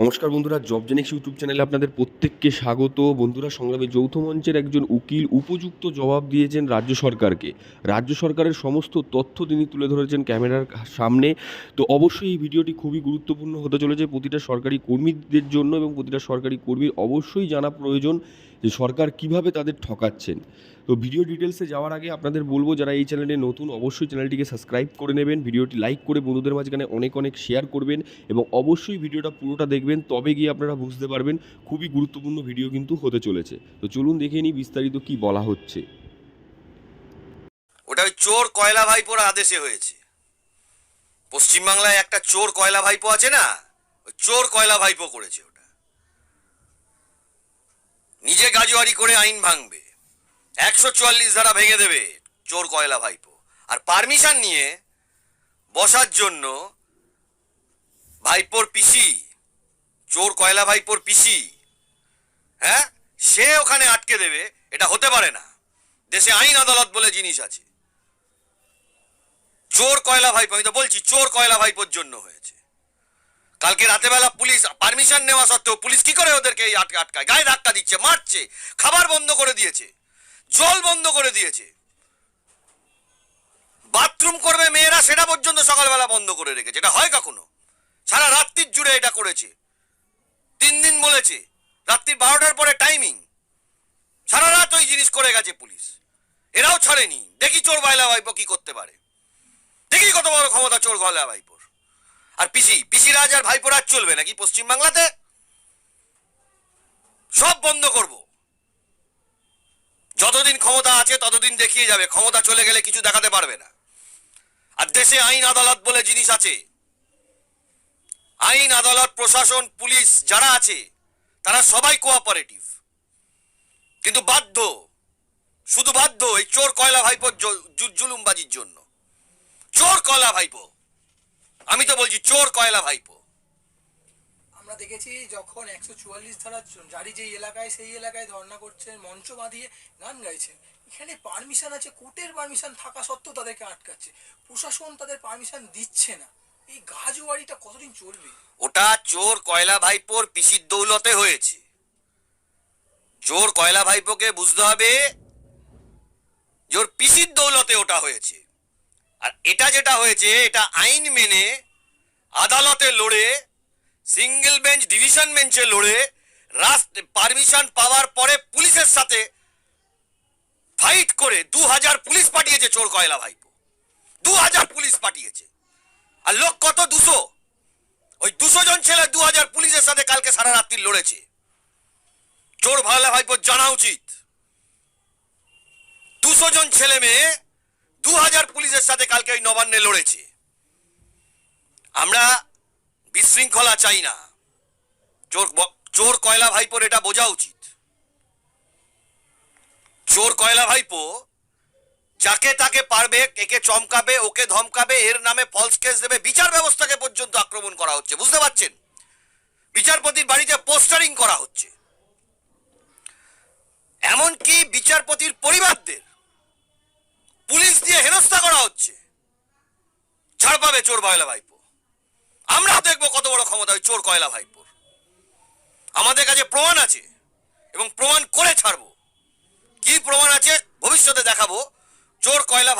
নমস্কার বন্ধুরা job জবজেনিক্স YouTube চ্যানেলে আপনাদের প্রত্যেককে স্বাগত। বন্ধুরা, সংগ্রামে যৌথ মঞ্চের একজন উকিল উপযুক্ত জবাব দিয়েছেন রাজ্য সরকারকে। রাজ্য সরকারের সমস্ত তথ্য তিনি তুলে ধরেছেন ক্যামেরার সামনে। তো অবশ্যই এই ভিডিওটি খুবই গুরুত্বপূর্ণ হতে চলেছে প্রতিটা সরকারি কর্মীদের জন্য এবং প্রতিটা সরকারি কর্মীর অবশ্যই জানা প্রয়োজন যে সরকার কীভাবে তাদের ঠকাচ্ছেন। তো ভিডিও ডিটেলসে যাওয়ার আগে আপনাদের বলব, যারা এই চ্যানেলে নতুন, অবশ্যই চ্যানেলটিকে সাবস্ক্রাইব করে নেবেন। ভিডিওটি লাইক করে বন্ধুদের মাঝখানে অনেক অনেক শেয়ার করবেন এবং অবশ্যই ভিডিওটা পুরোটা দেখবেন, তবে গিয়ে আপনারা বুঝতে পারবেন খুবই গুরুত্বপূর্ণ ভিডিও কিন্তু হতে চলেছে। তো চলুন দেখে নিই বিস্তারিত কি বলা হচ্ছে। ওটা ওই চোর কয়লা ভাইপোর আদেশে হয়েছে। পশ্চিমবাংলায় একটা চোর কয়লা ভাইপো আছে না? ওই চোর কয়লা ভাইপো করেছে ওটা। নিজে গাজুয়ারি করে আইন ভাঙবে। একশো চুয়াল্লিশ ধারা ভেঙে দেবে, চোর কয়লা ভাইপো। আর পারমিশন নিয়ে বসার জন্য ভাইপোর পিসি, চোর কয়লা ভাইপোর পিসি হ্যাঁ? সে ওখানে আটকে দেবে, এটা হতে পারে না। দেশে আইন আদালত বলে জিনিস আছে। চোর কয়লা ভাইপো, আমি তো বলছি, চোর কয়লা ভাইপোর জন্য হয়েছে। কালকে রাতেবেলা পুলিশ, পারমিশন নেওয়া সত্ত্বেও পুলিশ কি করে ওদেরকে আটকে আটকায়? গায়ে ধাক্কা দিচ্ছে, মারছে, খাবার বন্ধ করে দিয়েছে। জল বন্ধ করে দিয়েছে। বাথরুম করবে মেয়েরা, সেটা পর্যন্ত সকালবেলা বন্ধ করে রেখেছে। এটা হয় কখনো? সারা রাত্রির জুড়ে এটা করেছে। তিন দিন বলেছে, রাত্রির বারোটার পরে টাইমিং সারা রাত ওই জিনিস করে গেছে পুলিশ। এরাও ছাড়েনি। দেখি চোর বাইলা ভাইপো কি করতে পারে। দেখি কত বড় ক্ষমতা চোর গলা ভাইপোর। আর পিসি পিসি রাজ আর ভাইপোর আজ চলবে নাকি পশ্চিম বাংলাতে সব বন্ধ করব। যতদিন ক্ষমতা আছে, ততদিন দেখিয়ে যাবে। ক্ষমতা চলে গেলে কিছু দেখাতে পারবে না। আর দেশে আইন আদালত বলে জিনিস আছে। আইন আদালত, প্রশাসন, পুলিশ যারা আছে, তারা সবাই কোঅপারেটিভ কিন্তু বাধ্য, শুধু বাধ্য এই চোর কয়লা ভাইপোর জুলুমবাজির জন্য। চোর কয়লা ভাইপো। আমি তো বলছি চোর কয়লা ভাইপো। আমরা দেখেছি যখন একশো চুয়াল্লিশ ধারা জারি যেই এলাকায়, সেই এলাকায় ধর্ণা করছেন, মঞ্চ বাঁধিয়ে গান গাইছেন। এখানে পারমিশন আছে, কোর্টের পারমিশন থাকা সত্ত্বেও তাদেরকে আটকাচ্ছে। প্রশাসন তাদের পারমিশন দিচ্ছে না। এই গাজুয়ারিটা কতদিন চলবে? ওটা চোর কয়লা ভাইপোর পিসির দৌলতে হয়েছে। চোর কয়লা ভাইপোকে বুঝতে হবে ওর পিসির দৌলতে ওটা হয়েছে। আর এটা যেটা হয়েছে, এটা আইন মেনে আদালতে লড়ে সিঙ্গেল বেঞ্চ, ডিভিশন বেঞ্চে লড়ে রাস্ত পারমিশন পাওয়ার পরে পুলিশের সাথে ফাইট করে দু হাজার পুলিশ পাঠিয়েছে চোর কয়লা ভাইপো। দু হাজার পুলিশ পাঠিয়েছে। আর লোক কত? দুশো। ওই দুশো জন ছেলে দু হাজার পুলিশের সাথে কালকে সারা রাত্রি লড়েছে। চোর ভালা ভাইপো জানা উচিত। দুশো জন ছেলে মেয়ে দু হাজার পুলিশের সাথে কালকে ওই নবান্নে লড়েছে। আমরা বিশৃঙ্খলা চাই না। চোর চোর কয়লা ভাইপোর এটা বোঝা উচিত। চোর কয়লা ভাইপো যাকে তাকে পারবে, একে চমকাবে, ওকে ধমকাবে, এর নামে ফলস কেস দেবে, বিচার ব্যবস্থাকে পর্যন্ত আক্রমণ করা হচ্ছে, বুঝতে পারছেন? বিচারপতির বাড়িতে পোস্টারিং করা হচ্ছে। এমনকি বিচারপতির পরিবারদের পুলিশ দিয়ে হেনস্থা করা হচ্ছে। ছাড় পাবে চোর কয়লা ভাইপো। আমরা দেখব কত বড় ক্ষমতা ওই চোর কয়লা ভাইপুর। আমাদের কাছে প্রমাণ আছে এবং প্রমাণ করে ছাড়বো। কি প্রমাণ আছে ভবিষ্যতে দেখাবো। চোর কয়লা